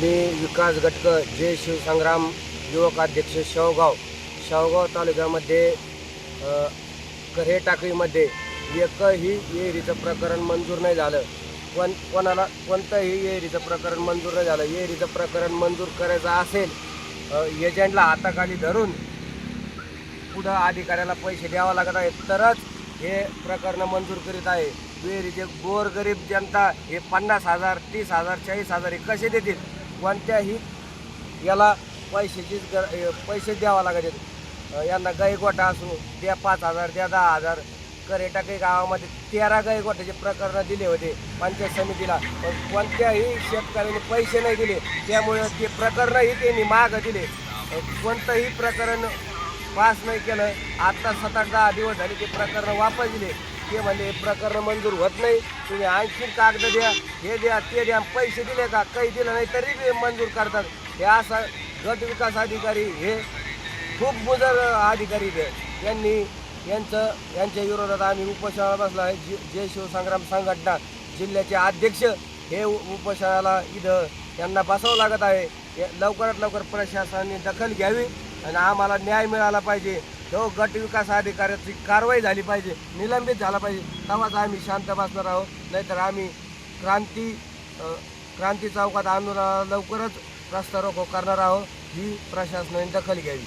मी विकास गटक जे शिवसंग्राम युवक अध्यक्ष शेवगाव. शेवगाव तालुक्यामध्ये अ, टाकळीमध्ये एकही एरीचं प्रकरण मंजूर नाही झालं. पण कोणाला कोणतंही एरीचं प्रकरण मंजूर नाही झालं. विहिरीचं प्रकरण मंजूर करायचं असेल एजंटला हाताखाली धरून पुढं अधिकाऱ्याला पैसे द्यावं लागत आहेत. तरच हे प्रकरण मंजूर करीत आहे. विहिरीचे गोरगरीब जनता हे पन्नास हजार तीस हजार चाळीस हजार हे कसे देतील? कोणत्याही याला पैशाचीच गर पैसे द्यावा लागत यांना गायकवाटा असू द्या पाच हजार द्या दहा हजार करेटाकही गावामध्ये तेरा गायकवाटाचे प्रकरणं दिले होते पंचायत समितीला. पण कोणत्याही शेतकऱ्यांनी पैसे नाही दिले त्यामुळे ते प्रकरणही त्यांनी मागं दिले. कोणतंही प्रकरण पास नाही केलं आत्ता सात आठ दहा दिवस झाले ते प्रकरण वापस दिले. ते म्हणले प्रकरण मंजूर होत नाही. तुम्ही आणखीन कागद द्या हे द्या ते द्या पैसे दिले का काही दिलं नाही तरी बी मंजूर करतात. हे असा गट विकास अधिकारी हे खूप मुजर अधिकारी ते. यांनी यांचं यांच्या विरोधात आम्ही उपोषणाला बसलो आहे. जे जे शिवसंग्राम संघटना जिल्ह्याचे अध्यक्ष हे उपोषणाला इथं यांना बसावं लागत आहे. लवकरात लवकर प्रशासनाने दखल घ्यावी आणि आम्हाला न्याय मिळाला पाहिजे. तो गट विकास अधिकाऱ्याची कारवाई झाली पाहिजे निलंबित झाला पाहिजे. तेव्हाच आम्ही शांत बसणार आहोत. नाहीतर आम्ही क्रांती क्रांती चौकात आंदोलन लवकरच रस्ता रोको करणार आहोत. ही प्रशासनाने दखल घ्यावी.